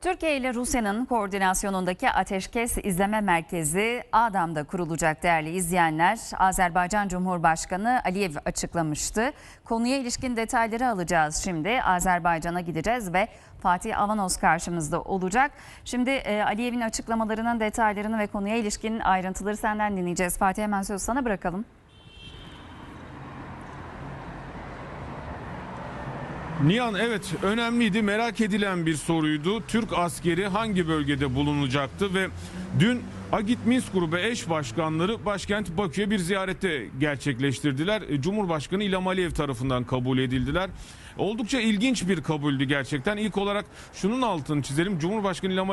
Türkiye ile Rusya'nın koordinasyonundaki ateşkes izleme merkezi Adam'da kurulacak değerli izleyenler. Azerbaycan Cumhurbaşkanı Aliyev açıklamıştı. Konuya ilişkin detayları alacağız şimdi. Azerbaycan'a gideceğiz ve Fatih Avanos karşımızda olacak. Şimdi e, Aliyev'in açıklamalarının detaylarını ve konuya ilişkin ayrıntıları senden dinleyeceğiz. Fatih hemen sözü sana bırakalım. Nihan evet önemliydi merak edilen bir soruydu. Türk askeri hangi bölgede bulunacaktı ve dün Agit Minsk grubu eş başkanları başkent Bakü'ye bir ziyarette gerçekleştirdiler. E, Cumhurbaşkanı İlham Aliyev tarafından kabul edildiler. Oldukça ilginç bir kabuldü gerçekten. İlk olarak şunun altını çizelim. Cumhurbaşkanı İlham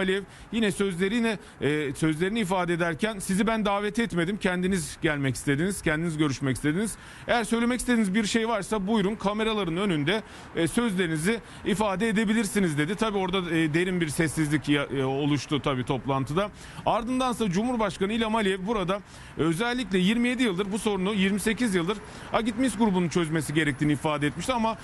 yine sözlerini e, sözlerini ifade ederken sizi ben davet etmedim. Kendiniz gelmek istediniz, kendiniz görüşmek istediniz. Eğer söylemek istediğiniz bir şey varsa buyurun kameraların önünde e, sözlerinizi ifade edebilirsiniz dedi. Tabii orada e, derin bir sessizlik ya- e, oluştu tabii toplantıda. Ardındansa Cumhurbaşkanı İlham burada özellikle 27 yıldır bu sorunu 28 yıldır Agit Minsk grubunun çözmesi gerektiğini ifade etmişti ama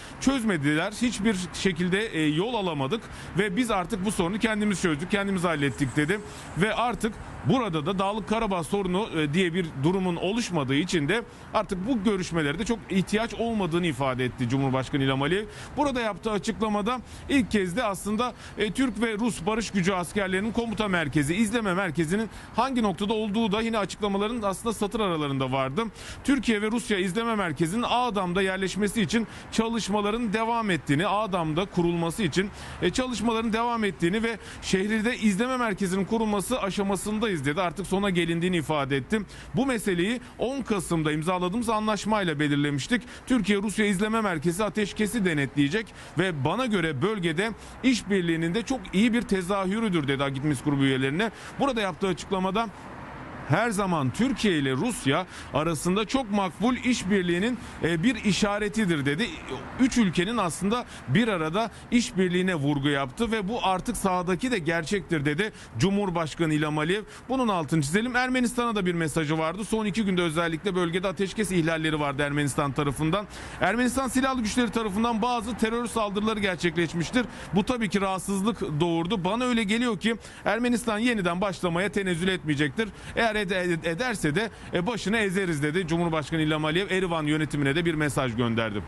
çözmediler. Hiçbir şekilde e, yol alamadık ve biz artık bu sorunu kendimiz çözdük, kendimiz hallettik dedi. Ve artık burada da Dağlık Karabağ sorunu e, diye bir durumun oluşmadığı için de artık bu görüşmelere de çok ihtiyaç olmadığını ifade etti Cumhurbaşkanı İlham Aliyev. Burada yaptığı açıklamada ilk kez de aslında e, Türk ve Rus barış gücü askerlerinin komuta merkezi, izleme merkezinin hangi noktada olduğu da yine açıklamaların aslında satır aralarında vardı. Türkiye ve Rusya izleme merkezinin Ağdam'da yerleşmesi için çalışmaların devam ettiğini, Ağdam'da kurulması için e, çalışmaların devam ettiğini ve şehirde izleme merkezinin kurulması aşamasındayız dedi. Artık sona gelindiğini ifade ettim. Bu meseleyi 10 Kasım'da imzaladığımız anlaşmayla belirlemiştik. Türkiye-Rusya izleme merkezi ateşkesi denetleyecek ve bana göre bölgede işbirliğinin de çok iyi bir tezahürüdür dedi Agit Minsk grubu üyelerine. Burada yaptığı açıklamada her zaman Türkiye ile Rusya arasında çok makbul işbirliğinin e, bir işaretidir dedi. Üç ülkenin aslında bir arada işbirliğine vurgu yaptı ve bu artık sahadaki de gerçektir dedi Cumhurbaşkanı İlham Aliyev. Bunun altını çizelim. Ermenistan'a da bir mesajı vardı. Son iki günde özellikle bölgede ateşkes ihlalleri vardı Ermenistan tarafından. Ermenistan silahlı güçleri tarafından bazı terör saldırıları gerçekleşmiştir. Bu tabii ki rahatsızlık doğurdu. Bana öyle geliyor ki Ermenistan yeniden başlamaya tenezzül etmeyecektir. Eğer ede- ederse de e, başını ezeriz dedi Cumhurbaşkanı İlham Aliyev Erivan yönetimine de bir mesaj gönderdi.